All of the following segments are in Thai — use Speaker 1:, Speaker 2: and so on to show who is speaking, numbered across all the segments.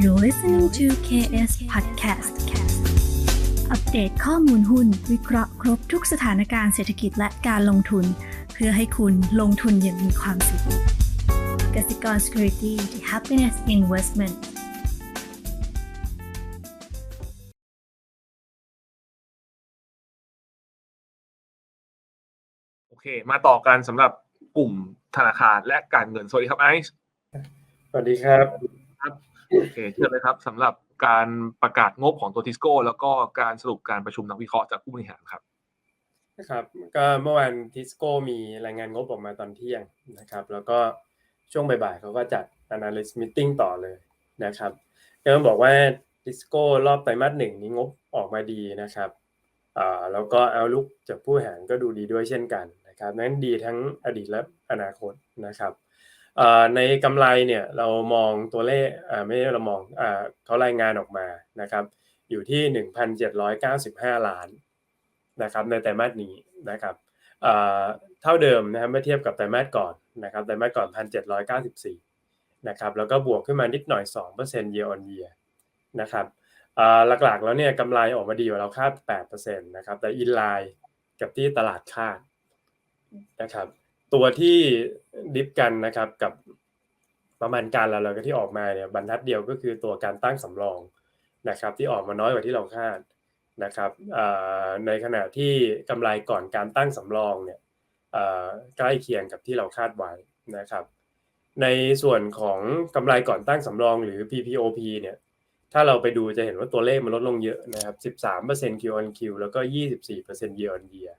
Speaker 1: You're listening to KS Podcast อัปเดตข้อมูลหุ้น วิเคราะห์ครบทุกสถานการณ์เศรษฐกิจและการลงทุน เพื่อให้คุณลงทุนอย่างมีความสุขกสิกร Security the Happiness Investment
Speaker 2: โอเค มาต่อกันสำหรับกลุ่มธนาคารและการเงิน สวัสดีครับไอซ์
Speaker 3: สวัสดีครับ
Speaker 2: โอเคเชิญเลยครับสำหรับการประกาศงบของตัวทิสโก้ แล้วก็การสรุปการประชุมนักวิเคราะห์จากผู้บริหารครับ
Speaker 3: นะครับก็เมื่อวานทิสโก้มีรายงานงบออกมาตอนเที่ยงนะครับ แล้วก็ช่วงบ่ายๆเขาก็จัด analyst meeting ต่อเลยนะครับก็ต้องบอกว่าทิสโก้รอบไตรมาสหนึ่งนี้งบออกมาดีนะครับอ่าแล้วก็เอาลุกจากผู้บริหารก็ดูดีด้วยเช่นกันนะครับนั้นดีทั้งอดีตและอนาคตนะครับ ในกำไรเนี่ยเรามองตัวเลขไม่ใช่เรามองอเขารายงานออกมานะครับอยู่ที่ 1,795 ล้านนะครับในไตรมาสนี้นะครับเท่าเดิมนะครับเมื่อเทียบกับไตรมาสก่อนนะครับไตรมาสก่อน 1,794นะครับแล้วก็บวกขึ้นมานิดหน่อย 2% year on year นะครับหลักๆแล้วเนี่ยกำไรออกมาดีกว่าเราคาด 8%นะครับแต่อินไลน์กับที่ตลาดคาดนะครับ ตัวที่ดิฟกันนะครับกับประมาณการเราเราก็ที่ออกมาเนี่ยบรรทัดเดียวก็คือตัวการตั้งสำรองนะครับที่ออกมาน้อยกว่าที่เราคาดนะครับในขณะที่กำไรก่อนการตั้งสำรองเนี่ยใกล้เคียงกับที่เราคาดไว้นะครับในส่วนของกำไรก่อนตั้งสำรองหรือ PPOP เนี่ยถ้าเราไปดูจะเห็นว่าตัวเลขมันลดลงเยอะนะครับ 13% Q on Q แล้วก็ 24% year on year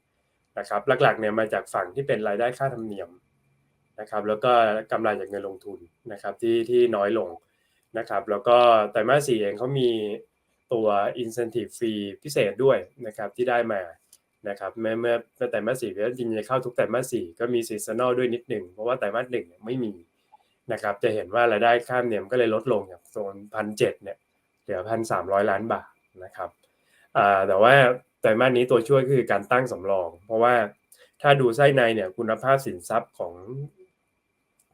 Speaker 3: นะครับหลักๆเนี่ยมาจากฝั่งที่เป็นรายได้ค่าธรรมเนียมนะครับแล้วก็กำไรจากเงินลงทุนนะครับที่ที่น้อยลงนะครับแล้วก็ไตรมาสสี่เองเขามีตัว incentive fee พิเศษด้วยนะครับที่ได้มานะครับเมื่อเมื่อไตรมาสสี่ก็จริงๆเข้าทุกไตรมาสสี่ก็มี seasonal ด้วยนิดหนึ่งเพราะว่าไตรมาสหนึ่งไม่มีนะครับจะเห็นว่ารายได้ข้ามเนี่ยก็เลยลดลงจากโซนพันเจ็ดเนี่ยเหลือพันสามร้อยล้านบาทนะครับแต่ว่า ไตรมาสนี้ตัวช่วยคือการตั้งสำรอง เพราะว่าถ้าดูไส้ในเนี่ยคุณภาพสินทรัพย์ของ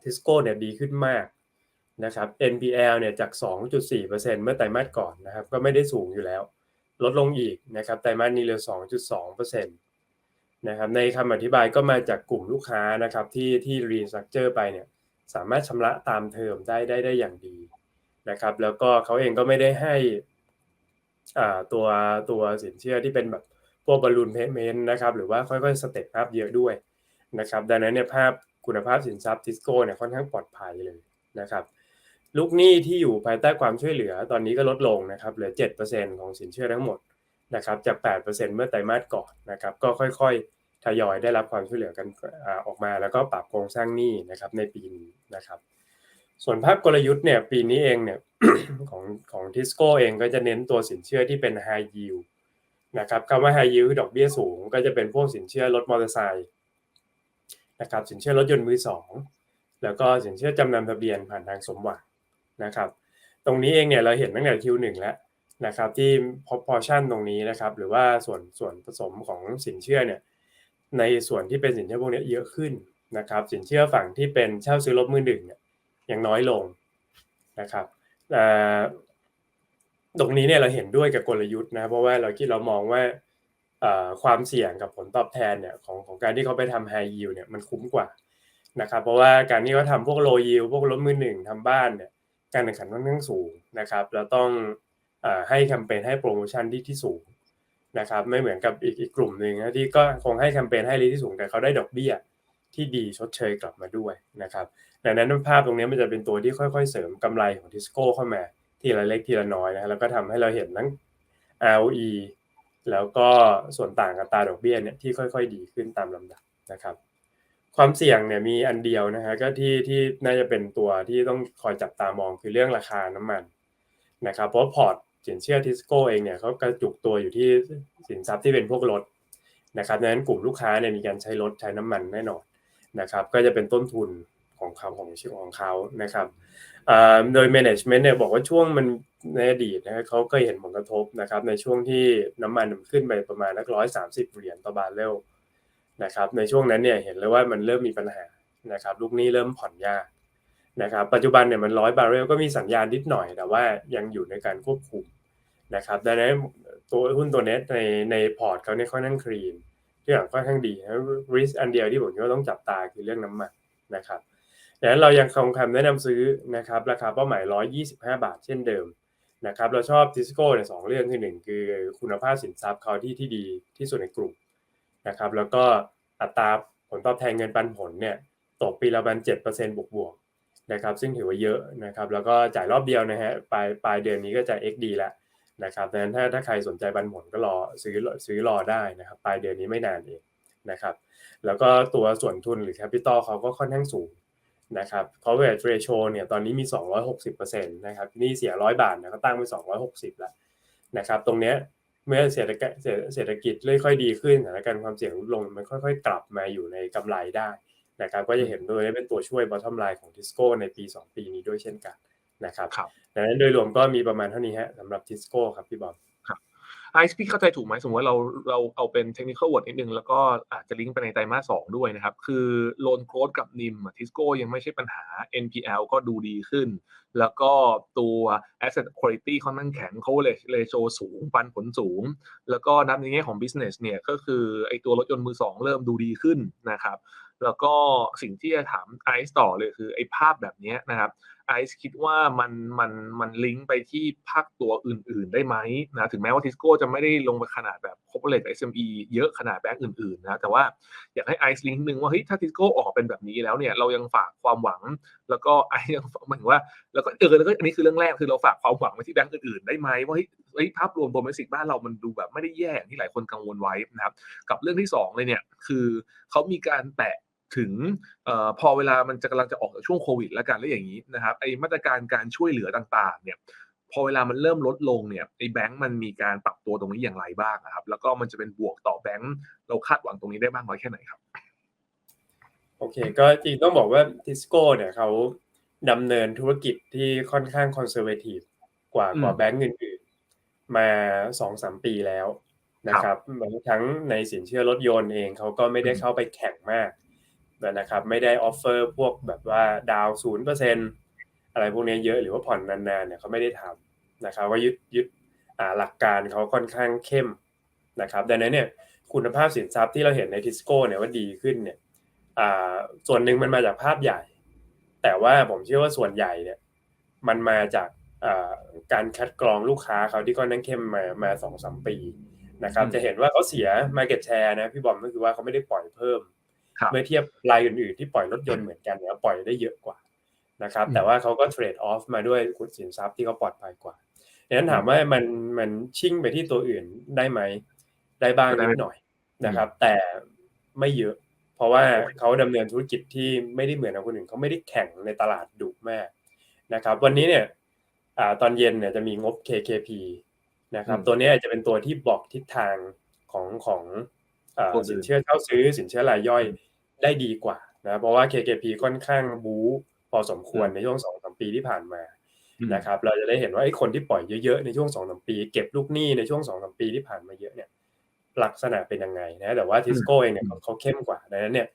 Speaker 3: ทิสโก้เนี่ยดีขึ้นมากนะครับ NPL เนี่ยจาก 2.4%เมื่อไตรมาสก่อนนะครับ ก็ไม่ได้สูงอยู่แล้ว ลดลงอีกนะครับไตรมาสนี้เหลือ 2.2%นะครับในคำอธิบายก็มาจากกลุ่มลูกค้านะครับที่ที่รีสตรัคเจอร์ไปเนี่ยสามารถชำระตามเทอมได้ได้ได้อย่างดีนะครับ แล้วก็เขาเองก็ไม่ได้ให้ ตัวตัวสินเชื่อที่เป็นแบบพวกบอลลูนเพย์เมนต์นะครับหรือว่าค่อยๆสเต็ปอัพเยอะด้วยนะครับดังนั้นเนี่ยภาพคุณภาพสินทรัพย์ทิสโก้เนี่ยค่อนข้างปลอดภัยเลยนะครับลูกหนี้ที่อยู่ภายใต้ความช่วยเหลือตอนนี้ก็ลดลงนะครับเหลือ 7%ของสินเชื่อทั้งหมดนะครับจาก 8%เมื่อไตรมาสก่อนนะครับก็ค่อยๆทยอยได้รับความช่วยเหลือกันออกมา แล้วก็ปรับโครงสร้างหนี้นะครับในปีนี้นะครับ ส่วนภาพกลยุทธ์เนี่ยปีนี้เองเนี่ยของของทิสโก้เองก็จะเน้นตัวสินเชื่อที่เป็น high yield นะครับคำว่า high yield คือดอกเบี้ยสูง ก็จะเป็นพวกสินเชื่อรถมอเตอร์ไซค์นะครับสินเชื่อรถยนต์มือสองแล้วก็สินเชื่อจำนำทะเบียนผ่านทางสมหวังนะครับตรงนี้เองเนี่ยเราเห็นตั้งแต่ Q1 แล้วนะครับที่ proportion ตรงนี้นะครับหรือว่าส่วนส่วนผสมของสินเชื่อเนี่ยในส่วนที่เป็นสินเชื่อพวกนี้เยอะขึ้นนะครับสินเชื่อฝั่งที่เป็นเช่าซื้อรถมือหนึ่งเนี่ย ยังน้อยลงนะครับตรงนี้เนี่ยเราเห็นด้วยกับกลยุทธ์นะเพราะว่าเราคิดเรามองว่าความเสี่ยงกับผลตอบแทนเนี่ยของของการที่เขาไปทำ high yield เนี่ยมันคุ้มกว่านะครับเพราะว่าการที่เขาทำพวก low yield พวกรถมือหนึ่งทำบ้านเนี่ยการแข่งขันค่อนข้างสูงนะครับเราต้องอให้แคมเปญให้โปรโมชั่นที่ที่สูงนะครับไม่เหมือนกับอีกอีกกลุ่มหนึ่งนะที่ก็คงให้แคมเปญให้รีที่สูงแต่เขาได้ดอกเบี้ย ที่ดีชดเชยกลับมาด้วยนะครับดังนั้นภาพตรงนี้มันจะเป็นตัวที่ค่อยๆ เสริมกำไรของทิสโก้เข้ามาทีละเล็กทีละน้อยนะแล้วก็ทำให้เราเห็นทั้ง ROE แล้วก็ส่วนต่างกับตาดอกเบี้ยเนี่ยที่ค่อยๆ ดีขึ้นตามลำดับนะครับ ความเสี่ยงเนี่ยมีอันเดียวนะฮะก็ที่ที่น่าจะเป็นตัวที่ต้องคอยจับตามองคือเรื่องราคาน้ำมันนะครับเพราะพอร์ตสินเชื่อทิสโก้เองเนี่ยเขากระจุกตัวอยู่ที่สินทรัพย์ที่เป็นพวกรถนะครับดังนั้นกลุ่มลูกค้าเนี่ยมีการใช้รถใช้น้ำมันแน่นอน นะครับก็จะเป็นต้นทุนของเขาของชื่อของเขานะครับโดย management เนี่ยบอกว่าช่วงมันในอดีตนะเขาก็เห็นผลกระทบนะครับในช่วงที่น้ำมันขึ้นไปประมาณนักร้อยสามสิบเหรียญต่อบาร์เรลนะครับในช่วงนั้นเนี่ยเห็นเลยว่ามันเริ่มมีปัญหานะครับลูกนี้เริ่มผ่อนยากนะครับปัจจุบันเนี่ยมันร้อยบาร์เรลก็มีสัญญาณนิดหน่อย แต่ว่ายังอยู่ในการควบคุมนะครับดังนั้นตัวหุ้นตัวนี้ในในพอร์ตเขาเนี่ยค่อนข้างคลีน ที่อย่างค่อนข้างดีริสอันเดียวที่ผมคิดว่าต้องจับตาคือเรื่องน้ำมันนะครับดังนั้นเรายังคงคำแนะนำซื้อนะครับราคาเป้าหมาย 125 บาทเช่นเดิมนะครับเราชอบทิสโก้ในสองเรื่องคือหนึ่งคือคุณภาพสินทรัพย์เขาที่ที่ดีที่สุดในกลุ่มนะครับแล้วก็อัตราผลตอบแทนเงินปันผลเนี่ยตกปีละประมาณ7%บวกบวกนะครับซึ่งถือว่าเยอะนะครับแล้วก็จ่ายรอบเดียวนะฮะปลายปลายเดือนนี้ก็จะ XD แล้ว นะครับดังนั้นถ้าถ้าใครสนใจปันผลก็รอซื้อซื้อรอได้นะครับปลายเดือนนี้ไม่นานเองนะครับ แล้วก็ตัวส่วนทุนหรือแคปิตอลเขาก็ค่อนข้างสูงนะครับ coverage ratio เนี่ยตอนนี้มี 260%นะครับนี่เสีย 100 บาทนะก็ตั้งไป 260แล้วนะครับ ตรงเนี้ยเมื่อเศรษฐกิจเศรษฐกิจเรื่อยค่อยดีขึ้นสถานการณ์ความเสี่ยงลดลงมันค่อยๆ กลับมาอยู่ในกำไรได้นะครับก็จะเห็นด้วยเป็นตัวช่วย bottom line ของ Tisco ในปี 2 ปีนี้ด้วยเช่นกัน นะครับ
Speaker 2: ครับ
Speaker 3: ดังนั้นโดยรวมก็มีประมาณเท่านี้ฮะสำหรับ Tisco ครับพี่บอม
Speaker 2: ไอซ์พี่เข้าใจถูกไหมสมมติว่าเราเราเอาเป็นเทคนิค w ว r d นิดนึง แล้วก็อาจจะลิงก์ไปในไตรมาสสองด้วยนะครับ คือโลนโกรดกับนิมทิสโก้ยังไม่ใช่ปัญหา NPL ก็ดูดีขึ้น แล้วก็ตัว asset quality ค่อนข้างแข็งเขาเลยเลยโชสูง ปันผลสูง แล้วก็นับในแง่ของ business เนี่ยก็คือไอตัวรถยนต์มือสองเริ่มดูดีขึ้นนะครับ แล้วก็สิ่งที่จะถามไอซ์ต่อเลยคือไอภาพแบบนี้นะครับ ไอซ์คิดว่ามันมันมันลิงก์ไปที่ภาคตัวอื่น ๆ ได้ไหมนะถึงแม้ว่าทิสโก้จะไม่ได้ลงไปขนาดแบบ corporate SME เยอะขนาดแบงก์อื่น ๆ นะ แต่ว่าอยากให้ไอซ์ลิงก์นึงว่าเฮ้ยถ้าทิสโก้ออกเป็นแบบนี้แล้วเนี่ยเรายังฝากความหวัง แล้วก็ไอซ์ยังหมายถึงว่าแล้วก็เออแล้วก็อันนี้คือเรื่องแรกคือเราฝากความหวังไว้ที่แบงก์อื่น ๆ ได้ไหมว่าเฮ้ยภาพรวมโดเมสิกบ้านเรามันดูแบบไม่ได้แย่ที่หลายคนกังวลไว้นะครับกับเรื่องที่สองเลยเนี่ยคือเขามีการแตะ ถึงออพอเวลามันจะกำลังจะออกจากช่วงโควิด แล้วกันแล้วอย่างนี้นะครับไอมาตรการการช่วยเหลือต่างๆเนี่ยพอเวลามันเริ่มลดลงเนี่ยไอแบงก์มันมีการปรับตัวตรงนี้อย่างไรบ้างครับ แล้วก็มันจะเป็นบวกต่อแบงก์เราคาดหวังตรงนี้ได้บ้างน้อยแค่ไหนครับ
Speaker 3: โอเค ก็จริงต้องบอกว่าทิสโก้เนี่ยเขาดำเนินธุรกิจที่ค่อนข้างคอนเซอร์เวทีฟกว่ากว่าแบงก์อื่นๆมาสองสามปีแล้วนะครับทั้งในสินเชื่อรถยนต์เองเขาก็ไม่ได้เข้าไปแข่งมาก นะครับไม่ได้ออฟเฟอร์พวกแบบว่าดาวศูนย์เปอร์เซ็นอะไรพวกนี้เยอะหรือว่าผ่อนนานๆเนี่ยเขาไม่ได้ทำนะครับว่ายึดยึดหลักการเขาค่อนข้างเข้มนะครับดังนั้นเนี่ยคุณภาพสินทรัพย์ที่เราเห็นในทิสโก้เนี่ยว่าดีขึ้นเนี่ยส่วนหนึ่งมันมาจากภาพใหญ่ แต่ว่าผมเชื่อว่าส่วนใหญ่เนี่ยมันมาจากการคัดกรองลูกค้าเขาที่ก็นั่งเข้มมามาสองสามปีนะครับจะเห็นว่าเขาเสีย Market Share นะพี่บอมก็คือว่าเขาไม่ได้ปล่อยเพิ่ม เมื่อเทียบรายอื่นๆที่ปล่อยรถยนต์เหมือนกันเนี่ยปล่อยได้เยอะกว่านะครับ แต่ว่าเขาก็เทรดออฟมาด้วยคุณสินทรัพย์ที่เขาปลอดภัยกว่าดังนั้นถามว่ามันมันชิ่งไปที่ตัวอื่นได้ไหมได้บ้างนิดหน่อยนะครับ แต่ไม่เยอะ เพราะว่าเขาดำเนินธุรกิจที่ไม่ได้เหมือนกับคนอื่นเขาไม่ได้แข่งในตลาดดุมากนะครับ วันนี้เนี่ยตอนเย็นเนี่ยจะมีงบ KKP นะครับ ตัวนี้จะเป็นตัวที่บอกทิศทางของของสินเชื่อเข้าซื้อสินเชื่อรายย่อย ได้ดีกว่านะเพราะว่า KKP ค่อนข้างบู๊พอสมควรในช่วงสองสามปีที่ผ่านมานะครับเราจะได้เห็นว่าไอ้คนที่ปล่อยเยอะๆในช่วงสองสามปี เก็บลูกหนี้ในช่วงสองสามปีที่ผ่านมาเยอะเนี่ยลักษณะเป็นยังไงนะแต่ว่าทิสโก้เองเนี่ยเขาเข้มกว่าดังนั้นเนี่ย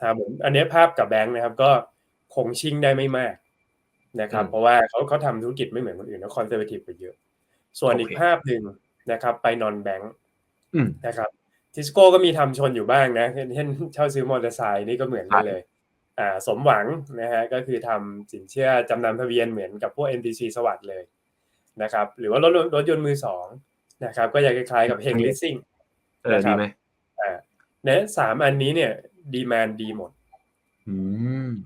Speaker 3: ถ้าผมอันนี้ภาพกับแบงค์นะครับ ก็คงชิ่งได้ไม่มากนะครับ เพราะว่าเขาเขาทำธุรกิจไม่เหมือนคนอื่นแล้วคอนเซอร์เวทีฟไปเยอะ ส่วนอีกภาพหนึ่งนะครับ ไปนอนแบงค์นะครับ ทิสโก้ก็มีทำชนอยู่บ้างนะเช่นเช่าซื้อมอเตอร์ไซค์นี่ก็เหมือนกันเลยอ่าสมหวังนะฮะก็คือทำสินเชื่อจำนำทะเบียนเหมือนกับพวก MTC สวัสด์เลยนะครับหรือว่ารถรถยนต์มือสองนะครับก็จะคล้ายๆกับเฮงลิสซิ่ง
Speaker 2: เออดีไหม
Speaker 3: อ่าเนี่ยสามอันนี้เนี่ยดีมานดีหมด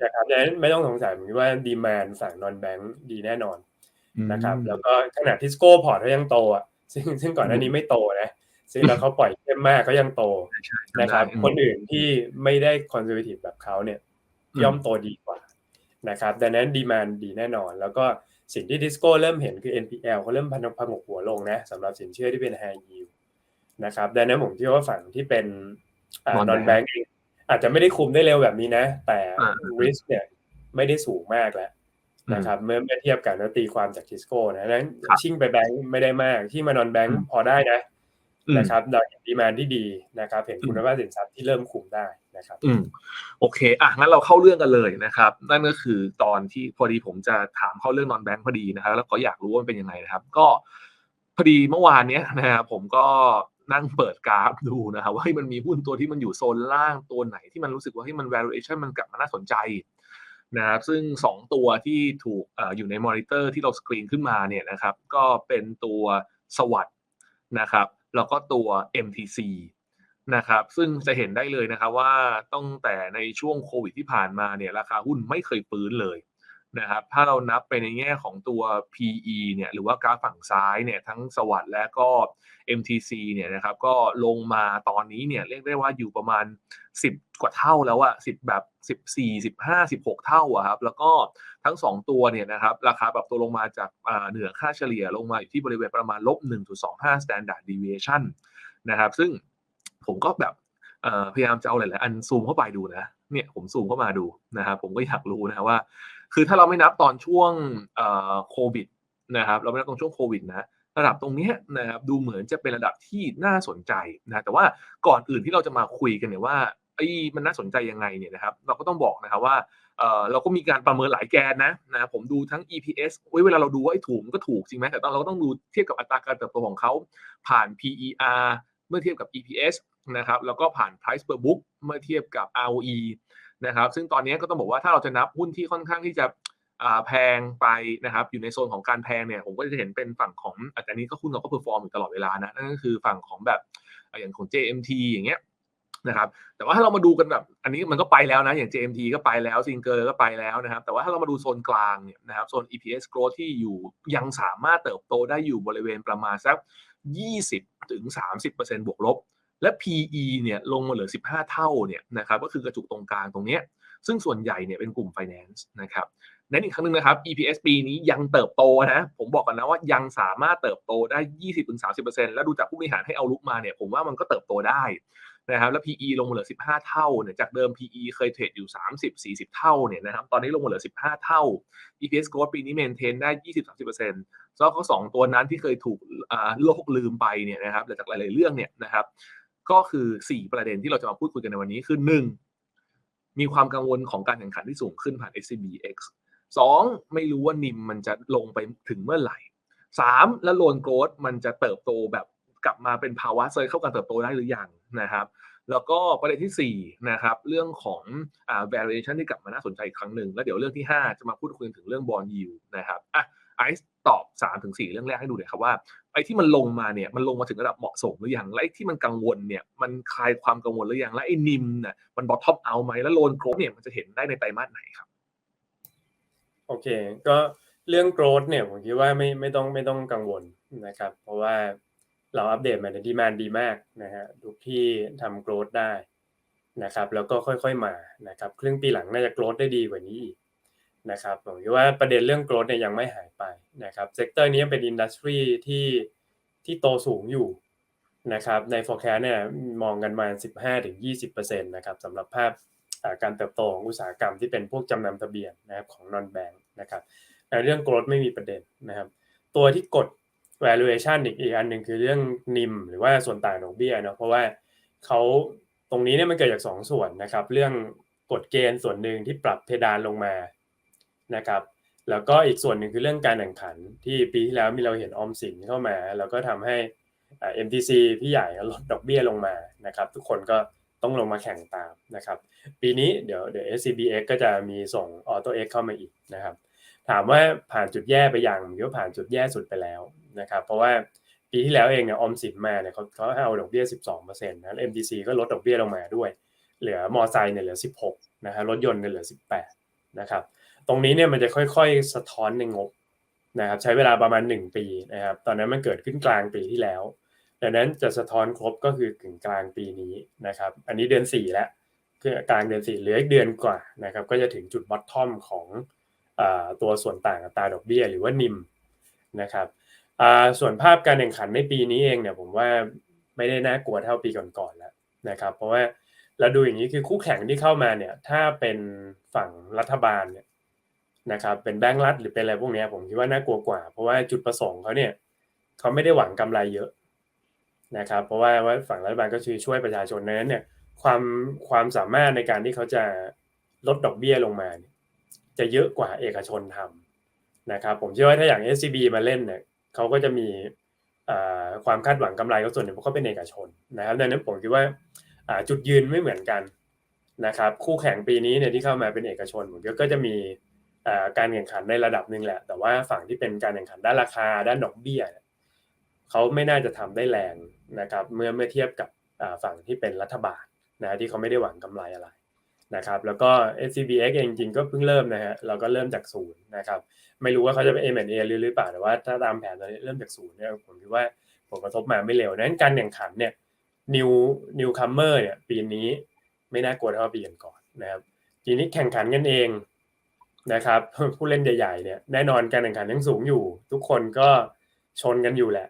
Speaker 3: นะครับดังนั้นไม่ต้องสงสัยเหมือนว่าดีมานฝั่งนอนแบงค์ดีแน่นอนนะครับแล้วก็ขนาดทิสโก้พอร์ตเขายังโตอะซึ่งซึ่งก่อนหน้านี้ไม่โตนะ ซึ่งแล้วเขาปล่อยเข้มมากเขายังโตนะครับ คนอื่นที่ไม่ได้คอนเซอร์เวทีฟแบบเขาเนี่ยย่อมโตดีกว่านะครับดังนั้นดีมานดีแน่นอน แล้วก็สิ่งที่ดิสโก้เริ่มเห็นคือ NPL เขาเริ่มพันพังหัวลงนะสำหรับสินเชื่อที่เป็น high yield นะครับดังนั้นผมเชื่อว่าฝั่งที่เป็น non bank อาจจะไม่ได้คุมได้เร็วแบบนี้นะ แต่ risk เนี่ยไม่ได้สูงมากแล้วนะครับเมื่อเทียบกันแล้วตีความจากทิสโก้นะนั้นชิ่งไปแบงค์ไม่ได้มากที่มานอนแบงค์พอได้นะ นะครับดอกดีมานที่ดีนะครับเห็นคุณภาพสินทรัพย์ที่เริ่มคุมได้นะครับ
Speaker 2: อืมโอเคอะงั้นเราเข้าเรื่องกันเลยนะครับ นั่นก็คือตอนที่พอดีผมจะถามเข้าเรื่องนอนแบงค์พอดีนะครับแล้วก็อยากรู้ว่ามันเป็นยังไงนะครับ ก็พอดีเมื่อวานเนี้ยนะครับผมก็นั่งเปิดกราฟดูนะครับว่าเฮ้ยมันมีหุ้นตัวที่มันอยู่โซนล่างตัวไหนที่มันรู้สึกว่าที่มัน valuation มันกลับมาน่าสนใจนะครับซึ่งสองตัวที่ถูกเอ่ออยู่ในมอนิเตอร์ที่เราสกรีนขึ้นมาเนี่ยนะครับ ก็เป็นตัวสวัสดนะครับ แล้วก็ตัว MTC นะครับซึ่งจะเห็นได้เลยนะครับว่าตั้งแต่ในช่วงโควิดที่ผ่านมาเนี่ยราคาหุ้นไม่เคยฟื้นเลย นะครับถ้าเรานับไปในแง่ของตัว PE เนี่ยหรือว่ากราฟฝั่งซ้ายเนี่ยทั้งสวัสด์และก็ MTC เนี่ยนะครับก็ลงมาตอนนี้เนี่ยเรียกได้ว่าอยู่ประมาณ 10 กว่าเท่าแล้วอะ10 แบบ 14 15 16 เท่าอะครับแล้วก็ทั้ง 2 ตัวเนี่ยนะครับราคาปรับตัวลงมาจากเหนือค่าเฉลี่ยลงมาอยู่ที่บริเวณประมาณลบ 1.25 standard deviation นะครับซึ่งผมก็แบบพยายามจะเอาหลาย ๆ อันซูมเข้าไปดูนะเนี่ยผมซูมเข้ามาดูนะครับผมก็อยากรู้นะว่า คือถ้าเราไม่นับตอนช่วงโควิดนะครับเราไม่นับตอนช่วงโควิดนะระดับตรงนี้นะครับดูเหมือนจะเป็นระดับที่น่าสนใจนะแต่ว่าก่อนอื่นที่เราจะมาคุยกันเนี่ยว่าไอ้มันน่าสนใจยังไงเนี่ยนะครับเราก็ต้องบอกนะครับว่าเออเราก็มีการประเมินหลายแกนนะนะผมดูทั้ง EPS เว้ยเวลาเราดูว่าไอ้ถูกมันก็ถูกจริงไหมแต่เราก็ต้องดูเทียบกับอัตราการเติบโตของเขาผ่าน PER เมื่อเทียบกับ EPS นะครับแล้วก็ผ่าน price per book เมื่อเทียบกับ ROE นะครับ ซึ่งตอนนี้ก็ต้องบอกว่าถ้าเราจะนับหุ้นที่ค่อนข้างที่จะแพงไปนะครับ อยู่ในโซนของการแพงเนี่ยผมก็จะเห็นเป็นฝั่งของอาจารย์นี้ก็หุ้นเราก็เพอร์ฟอร์มอยู่ตลอดเวลานะนั่นก็คือฝั่งของแบบอย่างของ JMT อย่างเงี้ยนะครับแต่ว่าถ้าเรามาดูกันแบบอันนี้มันก็ไปแล้วนะอย่าง JMT ก็ไปแล้วซิงเกอร์ก็ไปแล้วนะครับ แต่ว่าถ้าเรามาดูโซนกลางเนี่ยนะครับโซน EPS growth ที่อยู่ยังสามารถเติบโตได้อยู่บริเวณประมาณสัก 20ถึง30%บวกลบ และ PE เนี่ยลงมาเหลือ 15 เท่าเนี่ยนะครับก็คือกระจุกตรงกลางตรงนี้ซึ่งส่วนใหญ่เนี่ยเป็นกลุ่ม finance นะครับและอีกครั้งหนึ่งนะครับ EPS ปีนี้ยังเติบโตนะผมบอกกันนะว่ายังสามารถเติบโตได้ 20-30%แล้วดูจากผู้บริหารให้เอาลุกมาเนี่ยผมว่ามันก็เติบโตได้นะครับแล้ว PE ลงมาเหลือ 15 เท่าเนี่ยจากเดิม PE เคยเทรดอยู่ 30-40 เท่าเนี่ยนะครับตอนนี้ลงมาเหลือ 15 เท่า EPS growth ปีนี้เมนเทนได้ 20-30%แล้วก็สองตัวนั้นที่เคยถูกอ่าโลกลืมไปเนี่ยนะครับจากหลาย ๆ เรื่องเนี่ยนะครับ ก็คือ 4 ประเด็นที่เราจะมาพูดคุยกันในวันนี้คือ 1. มีความกังวลของการแข่งขันที่สูงขึ้นผ่าน SCBX 2. ไม่รู้ว่านิมมันจะลงไปถึงเมื่อไหร่ 3. แล้วโลนโกรดมันจะเติบโตแบบกลับมาเป็นภาวะเซอร์เข้าการเติบโตได้หรือยังนะครับ แล้วก็ประเด็นที่4นะครับเรื่องของอ่า variation ที่กลับมาน่าสนใจอีกครั้งหนึ่งแล้วเดี๋ยวเรื่องที่ 5 จะมาพูดคุยถึงเรื่อง bond yield นะครับอะ ไอซ์ตอบ3ถึง4เรื่องแรกให้ดูหน่อยครับว่าไอ้ที่มันลงมาเนี่ยมันลงมาถึงระดับเหมาะสมหรือยังและไอ้ที่มันกังวลเนี่ยมันคลายความกังวลหรือยังและไอ้นิมเนี่ยมันบอททอมเอาไหมแล้วโลนโกรดเนี่ยมันจะเห็นได้ในไตรมาสไหนครับ
Speaker 3: โอเค ก็เรื่อง growth เนี่ยผมคิดว่าไม่ไม่ต้องไม่ต้องกังวลนะครับ เพราะว่าเราอัปเดตมาในดีมานดีมากนะฮะทุกที่ทำ growth ได้นะครับ แล้วก็ค่อยๆมานะครับ ครึ่งปีหลังน่าจะ growth ได้ดีกว่านี้อีก นะครับผมคิดว่าประเด็นเรื่อง growth เนี่ยยังไม่หายไปนะครับเซกเตอร์นี้ยังเป็นอินดัสทรีที่ที่โตสูงอยู่นะครับใน forecast เนี่ยมองกันมา 15-20%นะครับสำหรับภาพการเติบโตของอุตสาหกรรมที่เป็นพวกจำนำทะเบียนนะครับของ non bank นะครับในเรื่อง growth ไม่มีประเด็นนะครับ ตัวที่กด valuation อีกอีกอันหนึ่งคือเรื่องนิมหรือว่าส่วนต่างดอกเบี้ยเนาะเพราะว่าเขาตรงนี้เนี่ยมันเกิดจากสองส่วนนะครับ เรื่องกฎเกณฑ์ส่วนหนึ่งที่ปรับเพดานลงมา นะครับแล้วก็อีกส่วนหนึ่งคือเรื่องการแข่งขันที่ปีที่แล้วมีเราเห็นออมสินเข้ามา แล้วก็ทำให้อ่า MTC พี่ใหญ่ลดดอกเบี้ยลงมานะครับ ทุกคนก็ต้องลงมาแข่งตามนะครับ ปีนี้เดี๋ยวเดี๋ยว SCBX ก็จะมีส่ง Auto X เข้ามาอีกนะครับ ถามว่าผ่านจุดแย่ไปยังหรือว่าผ่านจุดแย่สุดไปแล้วนะครับ เพราะว่าปีที่แล้วเองเนี่ยออมสินมาเนี่ยเขาเขาให้เอาดอกเบี้ย 12%นะ MTC ก็ลดดอกเบี้ยลงมาด้วย เหลือมอไซค์เนี่ยเหลือ 16นะฮะรถยนต์เนี่ยเหลือ 18 นะครับ ตรงนี้เนี่ยมันจะค่อยๆ สะท้อนในงบนะครับใช้เวลาประมาณ 1 ปีนะครับตอนนั้นมันเกิดขึ้นกลางปีที่แล้ว ดังนั้นจะสะท้อนครบก็คือถึงกลางปีนี้นะครับอันนี้เดือน 4 แล้วคือกลางเดือน 4 เหลืออีกเดือนกว่านะครับก็จะถึงจุดบอททอมของอตัวส่วนต่างอัตราดอกเบี้ยหรือว่านิมนะครับส่วนภาพการแข่งขันในปีนี้เองเนี่ยผมว่าไม่ได้น่ากลัวเท่าปีก่อนๆแล้วนะครับเพราะว่าเราดูอย่างนี้คือคู่แข่งที่เข้ามาเนี่ยถ้าเป็นฝั่งรัฐบาลเนี่ย นะครับเป็นแบงก์รัฐหรือเป็นอะไรพวกนี้ผมคิดว่าน่ากลัวกว่า เพราะว่าจุดประสงค์เขาเนี่ยเขาไม่ได้หวังกำไรเยอะนะครับเพราะว่าว่าฝั่งรัฐบาลก็คือช่วยประชาชนนั้นเนี่ยความความสามารถในการที่เขาจะลดดอกเบี้ยลงมาเนี่ยจะเยอะกว่าเอกชนทำนะครับผมเชื่อว่าถ้าอย่าง SCB มาเล่นเนี่ยเขาก็จะมีความคาดหวังกำไรก็ส่วนหนึ่งเพราะเขาเป็นเอกชนนะครับดังนั้นผมคิดว่าจุดยืนไม่เหมือนกันนะครับคู่แข่งปีนี้เนี่ยที่เข้ามาเป็นเอกชนผมก็จะมี การแข่งขันในระดับหนึ่งแหละ แต่ว่าฝั่งที่เป็นการแข่งขันด้านราคาด้านดอกเบี้ยเขาไม่น่าจะทำได้แรงนะครับ เมื่อเมื่อเทียบกับฝั่งที่เป็นรัฐบาลนะที่เขาไม่ได้หวังกำไรอะไรนะครับ แล้วก็ SCBX เองจริงก็เพิ่งเริ่มนะฮะเราก็เริ่มจากศูนย์นะครับไม่รู้ว่าเขาจะเป็น M&A หรือหรือเปล่าแต่ว่าถ้าตามแผนตอนนี้เริ่มจากศูนย์เนี่ยผมคิดว่าผลกระทบมาไม่เร็วนั้นการแข่งขันเนี่ย new newcomer เนี่ยปีนี้ไม่น่ากลัวเท่าปีก่อนนะครับทีนี้แข่งขันกันเอง นะครับผู้เล่นใหญ่ๆเนี่ยแน่นอนการแข่งขันยังสูงอยู่ ทุกคนก็ชนกันอยู่แหละ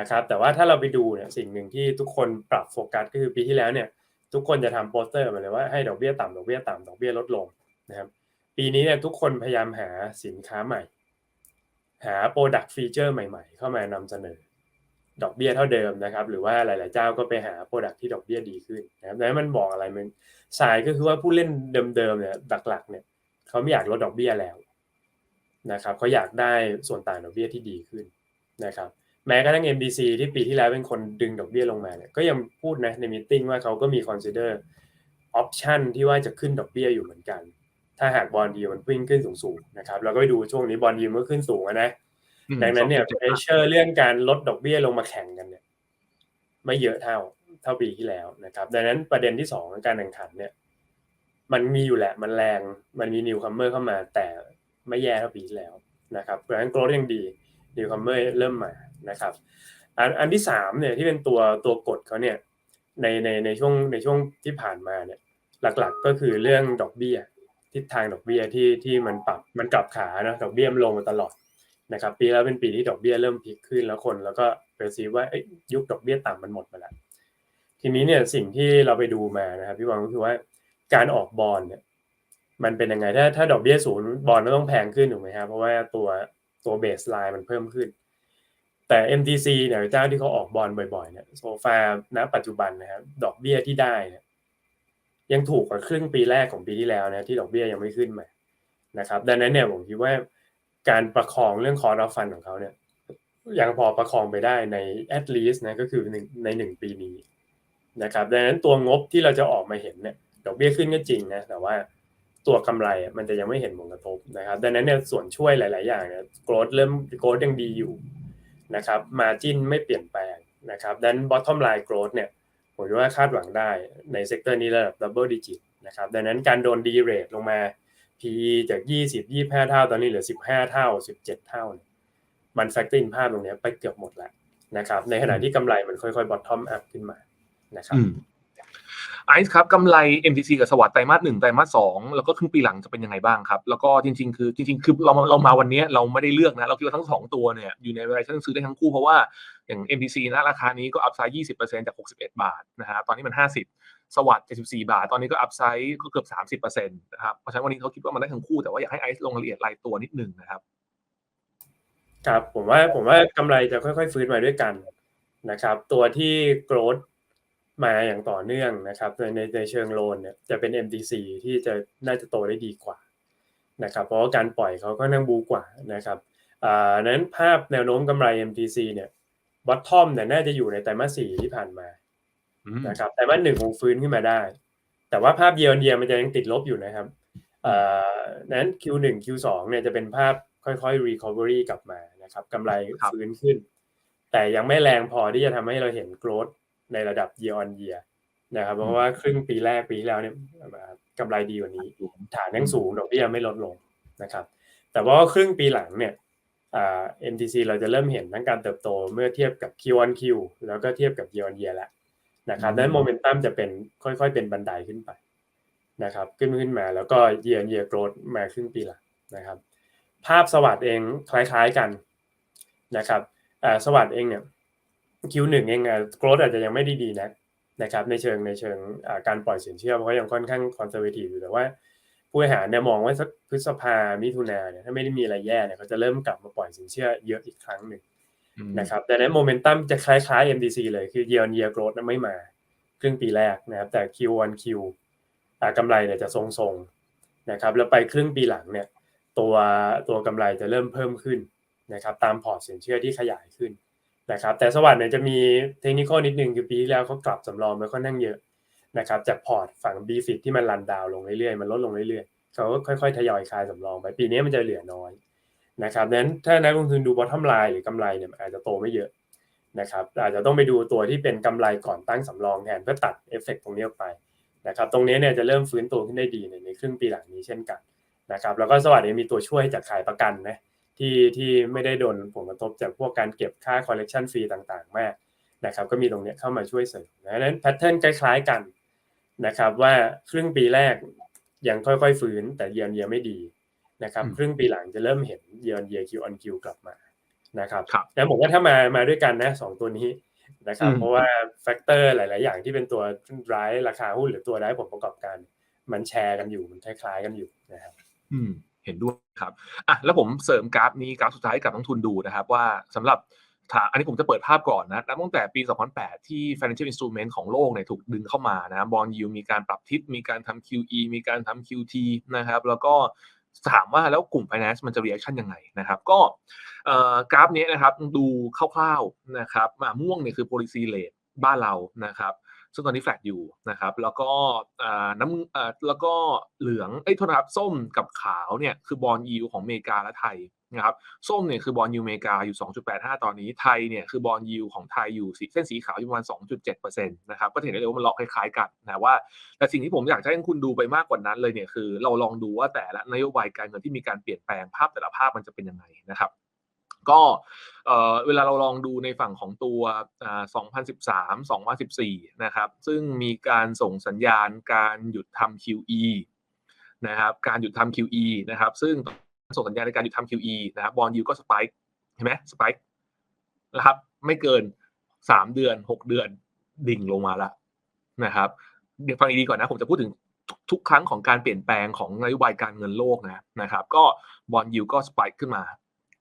Speaker 3: นะครับ แต่ว่าถ้าเราไปดูเนี่ยสิ่งหนึ่งที่ทุกคนปรับโฟกัสก็คือปีที่แล้วเนี่ยทุกคนจะทำโปสเตอร์มาเลยว่าให้ดอกเบี้ยต่ำดอกเบี้ยต่ำดอกเบี้ยลดลงนะครับปีนี้เนี่ยทุกคนพยายามหาสินค้าใหม่ หาโปรดักต์ฟีเจอร์ใหม่ ๆ เข้ามานำเสนอ ดอกเบี้ยเท่าเดิมนะครับ หรือว่าหลาย ๆ เจ้าก็ไปหาโปรดักต์ที่ดอกเบี้ยดีขึ้นนะครับดังนั้นมันบอกอะไรมันสายก็คือว่าผู้เล่นเดิมๆเนี่ยหลักๆเนี่ย เขาไม่อยากลดดอกเบี้ยแล้วนะครับเขาอยากได้ส่วนต่างดอกเบี้ยที่ดีขึ้นนะครับแม้กระทั่ง MBC ที่ปีที่แล้วเป็นคนดึงดอกเบี้ยลงมาเนี่ยก็ยังพูดนะในมิ팅ว่าเขาก็มี consider option ที่ว่าจะขึ้นดอกเบี้ยอยู่เหมือนกัน ถ้าหากบอลดีมันวิ่งขึ้นสูงๆนะครับเราก็ไปดูช่วงนี้บอลดีมันขึ้นสูงนะดังนั้นเนี่ยเพเชอร์เรื่องการลดดอกเบี้ยลงมาแข่งกันเนี่ยไม่เยอะเท่าเท่าปีที่แล้วนะครับ ดังนั้นประเด็นที่สองการแข่งขันเนี่ย มันมีอยู่แหละมันแรง มันมีนิวคัมเมอร์เข้ามา แต่ไม่แย่เท่าปีที่แล้วนะครับเพราะฉะนั้นโกลด์ยังดีนิวคัมเมอร์เริ่มมานะครับ อันอันที่สามเนี่ยที่เป็นตัวตัวกดเขาเนี่ยในในในช่วงในช่วงที่ผ่านมาเนี่ยหลักๆก็คือเรื่องดอกเบี้ยทิศทางดอกเบี้ยที่ที่มันปรับมันกลับขานะดอกเบี้ยมันลงมาตลอดนะครับปีแล้วเป็นปีที่ดอกเบี้ยเริ่มพลิกขึ้นแล้วคน แล้วก็เปรียว่ายุคดอกเบี้ยต่ำมันหมดไปแล้วทีนี้เนี่ยสิ่งที่เราไปดูมานะครับพี่วังก็คือว่า การออกบอลเนี่ย มันเป็นยังไง ถ้าถ้าดอกเบี้ยศูนย์บอลก็ต้องแพงขึ้นถูกไหมครับเพราะว่าตัวตัวเบสไลน์มันเพิ่มขึ้น แต่ MTC เนี่ยเจ้าที่เขาออกบอลบ่อยๆเนี่ยโซฟาณปัจจุบันนะครับดอกเบี้ยที่ได้เนี่ยยังถูกกว่าครึ่งปีแรกของปีที่แล้วนะที่ดอกเบี้ยยังไม่ขึ้นมานะครับ ดังนั้นเนี่ยผมคิดว่าการประคองเรื่องคอร์ดฟันของเขาเนี่ยยังพอประคองไปได้ใน at least นะก็คือหนึ่งในหนึ่งปีนี้นะครับดังนั้นตัวงบที่เราจะออกมาเห็นเนี่ย ดอกเบี้ยขึ้นก็จริงนะแต่ว่าตัวกำไรมันจะยังไม่เห็นผลกระทบนะครับ ดังนั้นเนี่ยส่วนช่วยหลาย ๆ อย่างเนี่ยโกรดเริ่มโกรดยังดีอยู่นะครับมาจินไม่เปลี่ยนแปลงนะครับดังนั้น bottom line growth เนี่ยผมว่าคาดหวังได้ในเซกเตอร์นี้ระดับ double digit นะครับดังนั้นการโดนดีเรทลงมา PE จาก 20 25 เท่าตอนนี้เหลือ 15 เท่า 17 เท่า มันแฟกเตอร์อินภาพตรงนี้ไปเกือบหมดแล้วนะครับในขณะที่กำไรมันค่อยๆ bottom up ขึ้นมานะครับ
Speaker 2: ไอซ์ครับกำไร MTC กับสวัสด์ไตรมาสหนึ่งไตรมาสสองแล้วก็ครึ่งปีหลังจะเป็นยังไงบ้างครับ แล้วก็จริง ๆ คือจริง ๆ คือเราเรามาวันนี้เราไม่ได้เลือกนะ เราคิดว่าทั้งสองตัวเนี่ยอยู่ในเวลาที่ซื้อได้ทั้งคู่เพราะว่าอย่าง MTC นะราคานี้ก็อัพไซด์20%จาก61บเอ็ดบาทนะฮะตอนนี้มัน50สวัสด์74บสี่บาท ตอนนี้ก็อัพไซด์ก็เกือบ30%นต์นะครับเพราะฉะนั้นวันนี้เขาคิดว่ามันได้ทั้งคู่แต่ว่าอยากให้ไอซ์ลงรายละเอียดรายตัวนิดนึงนะครับ
Speaker 3: ครับผมว่าผมว่ากำไรจะค่อย ๆ ฟื้นมาด้วยกันนะครับ ตัวที่ growth มาอย่างต่อเนื่องนะครับในในเชิงโลนเนี่ยจะเป็น MTC ที่จะน่าจะโตได้ดีกว่านะครับเพราะว่าการปล่อยเขาก็นั่งบูกว่านะครับอ่านั้นภาพแนวโน้มกำไร MTC เนี่ยบอททอมเนี่ยน่าจะอยู่ในไตรมาสสี่ที่ผ่านมานะครับไตรมาสหนึ่งคงฟื้นขึ้นมาได้ แต่ว่าภาพเยียร์เยียมันจะยังติดลบอยู่นะครับอ่านั้น Q1 Q2 เนี่ยจะเป็นภาพค่อยๆ recovery กลับมานะครับกำไรฟื้นขึ้น แต่ยังไม่แรงพอที่จะทำให้เราเห็น growth ในระดับ year on year นะครับ เพราะว่าครึ่งปีแรกปีที่แล้วเนี่ยกำไรดีกว่านี้ ฐานยังสูงดอกเบี้ยไม่ลดลงนะครับ แต่ว่าครึ่งปีหลังเนี่ย MTC เราจะเริ่มเห็นทั้งการเติบโตเมื่อเทียบกับ Q on Q แล้วก็เทียบกับ year on year แล้วนะครับดังนั้นโมเมนตัมจะเป็นค่อยๆ เป็นบันไดขึ้นไปนะครับ ขึ้นขึ้นมาแล้วก็ year on year growth มาครึ่งปีหลังนะครับ ภาพสวัสด์เองคล้ายๆกันนะครับสวัสด์เองเนี่ย Q1 เองอะโกรดอาจจะยังไม่ได้ดีนะนะครับ ในเชิงในเชิงการปล่อยสินเชื่อเพราะยังค่อนข้างคอนเซอร์เวทีฟอยู่แต่ว่าผู้บริหารเนี่ยมองว่าสักพฤษภามิถุนาเนี่ยถ้าไม่ได้มีอะไรแย่เนี่ยเขาจะเริ่มกลับมาปล่อยสินเชื่อเยอะอีกครั้งหนึ่งนะครับแต่ในโมเมนตัมจะคล้ายๆ MDC เลยคือ year on year growth นั้นไม่มาครึ่งปีแรกนะครับแต่ Q1 Q อ่ากำไรเนี่ยจะทรงๆนะครับแล้วไปครึ่งปีหลังเนี่ยตัวตัวกำไรจะเริ่มเพิ่มขึ้นนะครับตามพอร์ตสินเชื่อที่ขยายขึ้น นะครับแต่สวัสด์เนี่ยจะมีเทคนิคนิดนึงคือปีที่แล้วเขากลับสำรองไปค่อนข้างเยอะนะครับจากพอร์ตฝั่ง B f i t ที่มันรันดาวลงเรื่อยๆ มันลดลงเรื่อยๆเขาก็ค่อยๆ ทยอยคลายสำรองไปปีนี้มันจะเหลือน้อยนะครับดังนั้นถ้านักลงทุนดู bottom line หรือกำไรเนี่ยอาจจะโตไม่เยอะนะครับอาจจะต้องไปดูตัวที่เป็นกำไรก่อนตั้งสำรองแทนเพื่อตัดเอฟเฟกตรงนี้ออกไปนะครับตรงนี้เนี่ยจะเริ่มฟื้นตัวขึ้นได้ดีในในครึ่งปีหลังนี้เช่นกันนะครับแล้วก็สวัสดีมีตัวช่วยจากขายประกันนะ ที่ที่ไม่ได้โดนผลกระทบจากพวกการเก็บค่า collection fee ต่างๆ มากนะครับก็มีตรงนี้เข้ามาช่วยเสริมดังนั้นแพทเทิร์นคล้ายๆกันนะครับว่าครึ่งปีแรกยังค่อยๆฟื้นแต่เยียนเยียไม่ดีนะครับครึ่งปีหลังจะเริ่มเห็นเยียนเยีย Q on Q กลับมานะครับ
Speaker 2: ครับ
Speaker 3: แล้วผมว่าถ้ามามาด้วยกันนะสองตัวนี้นะครับ
Speaker 2: อืม
Speaker 3: เพราะว่าแฟกเตอร์หลาย ๆ อย่างที่เป็นตัวร้ายราคาหุ้นหรือตัวร้ายผลประกอบการ มันแชร์กันอยู่มันคล้ายๆกันอยู่นะครับ
Speaker 2: อืม เห็นด้วยครับอะแล้วผมเสริมกราฟนี้กราฟสุดท้ายกับนักทุนดูนะครับ ว่าสำหรับอันนี้ผมจะเปิดภาพก่อนนะนับตั้งแต่ปี 2008 ที่ financial instrument ของโลกเนี่ยถูกดึงเข้ามานะบอลยูมีการปรับทิศ มีการทำ QE มีการทำ QT นะครับ แล้วก็ถามว่าแล้วกลุ่ม finance มันจะ reaction ยังไงนะครับ ก็กราฟนี้นะครับดูคร่าวๆนะครับมาม่วงเนี่ยคือ policy rate บ้านเรานะครับ ซึ่งตอนนี้แฟลตอยู่นะครับ แล้วก็น้ำแล้วก็เหลืองเอ้ยโทษนะครับส้มกับขาวเนี่ยคือบอลยูของอเมริกาและไทยนะครับส้มเนี่ยคือบอลยูอเมริกาอยู่ 2.85 ตอนนี้ไทยเนี่ยคือบอลยูของไทยอยู่เส้นสีขาวอยู่ประมาณ 2.7%นะครับก็เห็นได้เลยว่ามันล็อกคล้ายๆกันนะว่าแต่สิ่งที่ผมอยากให้คุณดูไปมากกว่านั้นเลยเนี่ยคือเราลองดูว่าแต่ละนโยบายการเงินที่มีการเปลี่ยนแปลงภาพแต่ละภาพมันจะเป็นยังไงนะครับ ก็เอ่อเวลาเราลองดูในฝั่งของตัว 2013 2014 นะครับ ซึ่งมีการส่งสัญญาณการหยุดทำ QE นะครับ การหยุดทำ QE นะครับ ซึ่งส่งสัญญาณในการหยุดทำ QE นะครับ บอลยูก็สปายเห็นไหมสปายนะครับ ไม่เกิน 3 เดือน 6 เดือนดิ่งลงมาแล้วนะครับเดี๋ยวฟังดีๆก่อนนะผมจะพูดถึงทุกครั้งของการเปลี่ยนแปลงของนโยบายการเงินโลกนะนะครับ ก็บอลยูก็สปายขึ้นมา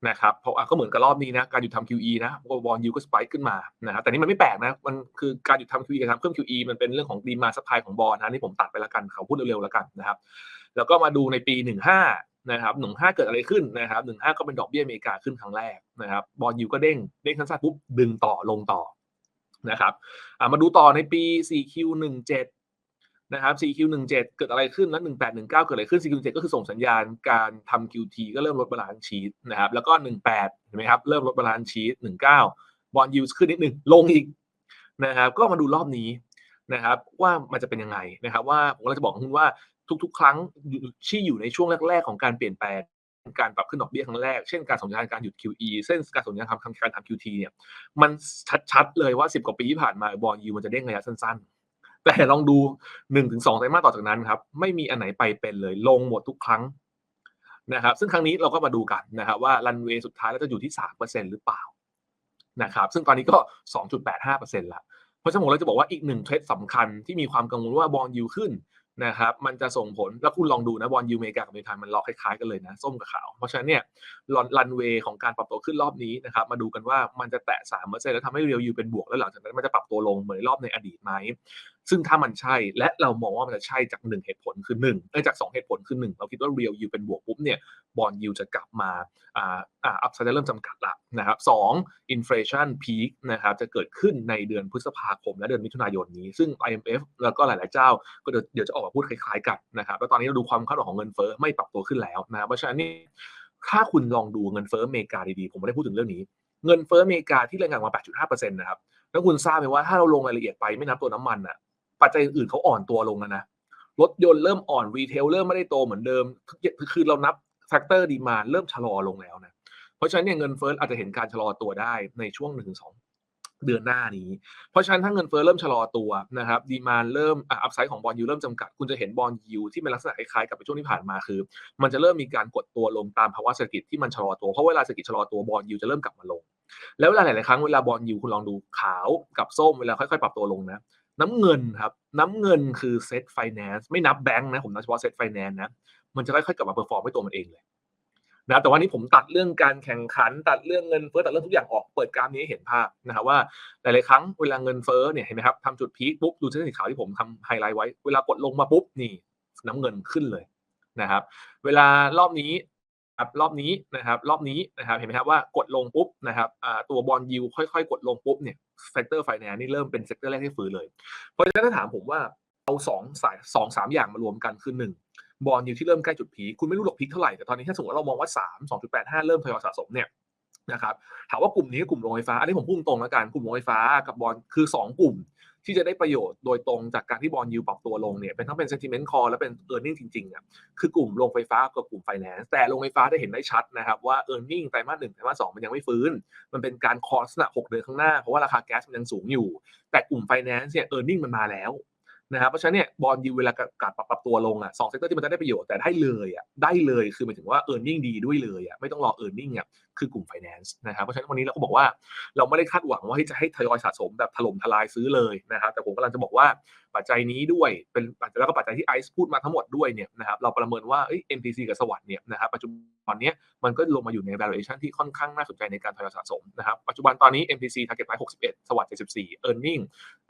Speaker 2: นะครับเพราะก็เหมือนกับรอบนี้นะการหยุดทำ QE นะบอลยูก็สไปายขึ้นมานะครับแต่นี่มันไม่แปลกนะมันคือการหยุดทำ QE กับทำเพิ่ม QE มันเป็นเรื่องของดีมาสปายของบอลนะนี่ผมตัดไปแล้วกันเขาพูดเร็วๆแล้วกันนะครับแล้วก็มาดูในปี 15นะครับ15เกิดอะไรขึ้นนะครับ15ก็เป็นดอกเบี้ยอเมริกาขึ้นครั้งแรกนะครับบอลยูก็เด้งเด้งสั้นๆปุ๊บดึงต่อลงต่อนะครับมาดูต่อในปี 4Q17 นะครับ 4Q17 เกิดอะไรขึ้นแล้ว 1819 เกิดอะไรขึ้น 4Q17 ก็คือส่งสัญญาณการทำ QT ก็เริ่มลดบาลานซ์ชีตนะครับ แล้วก็ 18เห็นไหมครับ เริ่มลดบาลานซ์ชีต19 บอลยูสขึ้นนิดหนึ่งลงอีกนะครับ ก็มาดูรอบนี้นะครับว่ามันจะเป็นยังไงนะครับ ว่าผมก็จะบอกคุณว่าทุกๆ ครั้งที่อยู่ในช่วงแรก ๆ ของการเปลี่ยนแปลงการปรับขึ้นดอกเบี้ยครั้งแรก เช่นการส่งสัญญาณการหยุด QE เช่นการส่งสัญญาณทำการทำ QT เนี่ย มันชัดๆเลยว่า 10 กว่าปีที่ผ่านมาบอลยูมันจะเด้งระยะสั้นๆ แต่ลองดู1นถึงสองไตรมาสต่อจากนั้นครับ ไม่มีอันไหนไปเป็นเลยลงหมดทุกครั้งนะครับ ซึ่งครั้งนี้เราก็มาดูกันนะครับว่ารันเวย์สุดท้ายแล้วจะอยู่ที่3%หรือเปล่านะครับ ซึ่งตอนนี้ก็2.85%แล้วเปอร์เซ็นต์ละเพราะฉะนั้นผมเลยจะบอกว่าอีกหนึ่งเทรดสำคัญที่มีความกังวลว่าบอลยูขึ้นนะครับมันจะส่งผลแล้วคุณลองดูนะบอลยูเมกากับเมริกามันล็อกคล้ายๆกันเลยนะ ส้มกับขาว เพราะฉะนั้นเนี่ยรันเวย์ของการปรับตัวขึ้นรอบนี้นะครับมาดูกันว่ามันจะแตะ3%แล้วทำให้เรียวยูเป็นบวกแล้วหลังจากนั้นมันจะปรับตัวลงเหมือนรอบในอดีตไหม ซึ่งถ้ามันใช่และเรามองว่ามันจะใช่จากหนึ่งเหตุผลคือหนึ่งเอ้จากสองเหตุผลคือหนึ่งเราคิดว่าเรียวยูเป็นบวกปุ๊บเนี่ยบอลยูจะกลับมาอ่าอ่าอัพไซด์เริ่มจำกัดละนะครับสองอินฟลชันพีคนะครับจะเกิดขึ้นในเดือนพฤษภาคมและเดือนมิถุนายนนี้ ซึ่ง IMF แล้วก็หลาย ๆ เจ้า ก็เดี๋ยวจะออกมาพูดคล้าย ๆ กันนะครับแล้วตอนนี้เราดูความคาดหวังของเงินเฟ้อไม่ปรับตัวขึ้นแล้วนะครับเพราะฉะนั้นนี่ถ้าคุณลองดูเงินเฟ้ออเมริกาดี ๆ ผมไม่ได้พูดถึงเรื่องนี้ เงินเฟ้ออเมริกาที่รายงานมา 8.5%นะครับแล้วคุณทราบไหมว่าถ้าเราลงรายละเอียดไปไม่นับตัวน้ำมันอะ ปัจจัยอื่นเขาอ่อนตัวลงแล้วนะรถยนต์เริ่มอ่อนรีเทลเริ่มไม่ได้โตเหมือนเดิมคือเรานับแฟกเตอร์ดีมาเริ่มชะลอลงแล้วนะเพราะฉะนั้นเนี่ยเงินเฟ้ออาจจะเห็นการชะลอตัวได้ในช่วงหนึ่งถึงสองเดือนหน้านี้ เพราะฉะนั้นถ้าเงินเฟ้อเริ่มชะลอตัวนะครับดีมาเริ่มอัพไซด์ของบอลยูเริ่มจำกัด คุณจะเห็นบอลยูที่เป็นลักษณะคล้ายๆกับในช่วงที่ผ่านมาคือ มันจะเริ่มมีการกดตัวลงตามภาวะเศรษฐกิจที่มันชะลอตัว เพราะเวลาเศรษฐกิจชะลอตัวบอลยูจะเริ่มกลับมาลง แล้วเวลาหลายๆครั้งเวลาบอลยูคุณลองดูขาวกับส้มเวลาค่อยๆ ปรับตัวลงนะ น้ำเงินครับ น้ำเงินคือเซ็ตไฟแนนซ์ไม่นับแบงค์นะผมนับเฉพาะเซ็ตไฟแนนซ์นะมันจะค่อยๆกลับมาเปอร์ฟอร์มให้ตัวมันเองเลยนะแต่วันนี้ผมตัดเรื่องการแข่งขัน ตัดเรื่องเงินเฟ้อตัดเรื่องทุกอย่างออกเปิดกราฟนี้ให้เห็นภาพนะครับว่าหลายๆครั้งเวลาเงินเฟ้อเนี่ยเห็นไหมครับทำจุดพีคปุ๊บดูเส้นสีขาวที่ผมทำไฮไลท์ไว้ เวลากดลงมาปุ๊บนี่น้ำเงินขึ้นเลยนะครับ เวลารอบนี้ ครับรอบนี้นะครับรอบนี้นะครับเห็นไหมครับว่ากดลงปุ๊บนะครับตัวบอลยูค่อยๆ กดลงปุ๊บเนี่ยเซกเตอร์ไฟแนนซ์นี่เริ่มเป็นเซกเตอร์แรกที่ฟื้นเลย เพราะฉะนั้นถ้าถามผมว่าเอาสองสายสองสามอย่างมารวมกันคือหนึ่งบอลยูที่เริ่มใกล้จุดพีคคุณไม่รู้หรอกพีคเท่าไหร่แต่ตอนนี้ถ้าสมมติเรามองว่าสามสองจุดแปดห้าเริ่มทยอยสะสมเนี่ยนะครับถามว่ากลุ่มนี้กลุ่มโรงไฟฟ้าอันนี้ผมพูดตรงแล้วกันกลุ่มโรงไฟฟ้ากับบอลคือสองกลุ่ม ที่จะได้ประโยชน์โดยตรงจากการที่บอลยูปรับตัวลงเนี่ยเป็นทั้งเป็น sentiment call และเป็น e a r n i n g จริงๆอะคือกลุ่มโรงไฟฟ้ากับกลุ่ม finance แต่โรงไฟฟ้าได้เห็นได้ชัดนะครับว่า e a r n i n g ไตรมาสหนึ่งไตรมาสสองมันยังไม่ฟื้น มันเป็นการคอสนะหกเดือนข้างหน้า เพราะว่าราคาแก๊สมันยังสูงอยู่ แต่กลุ่ม finance เนี่ย e a r n i n g มันมาแล้วนะครับเพราะฉะนั้นเนี่ยบอลยูเวลาการปรับปรับตัวลงอะสองเซกเตอร์ที่มันจะได้ประโยชน์แต่ได้เลยอะได้เลยคือหมายถึงว่า e a r n i n g ดีด้วยเลยอะไม่ต้องรอ e a r n i n g อะ คือกลุ่ม finance นะครับเพราะฉะนั้นวันนี้เราก็บอกว่าเราไม่ได้คาดหวังว่าจะให้ทยอยสะสมแบบถล่มทลายซื้อเลยนะครับแต่ผมกำลังจะบอกว่าปัจจัยนี้ด้วยเป็นปัจจัยแล้วก็ปัจจัยที่ไอซ์พูดมาทั้งหมดด้วยเนี่ยนะครับเราประเมินว่าเอ้ย MPC กับสวัสด์เนี่ยนะครับปัจจุบันนี้มันก็ลงมาอยู่ใน valuation ที่ค่อนข้างน่าสนใจในการทยอยสะสมนะครับปัจจุบันตอนนี้ MPC target price 61 สวัสด์74 earning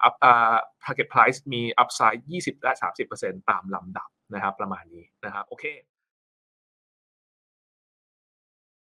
Speaker 2: up อ่า target price มี upside 20 และ 30%ตามลำดับนะครับประมาณนี้นะครับโอเค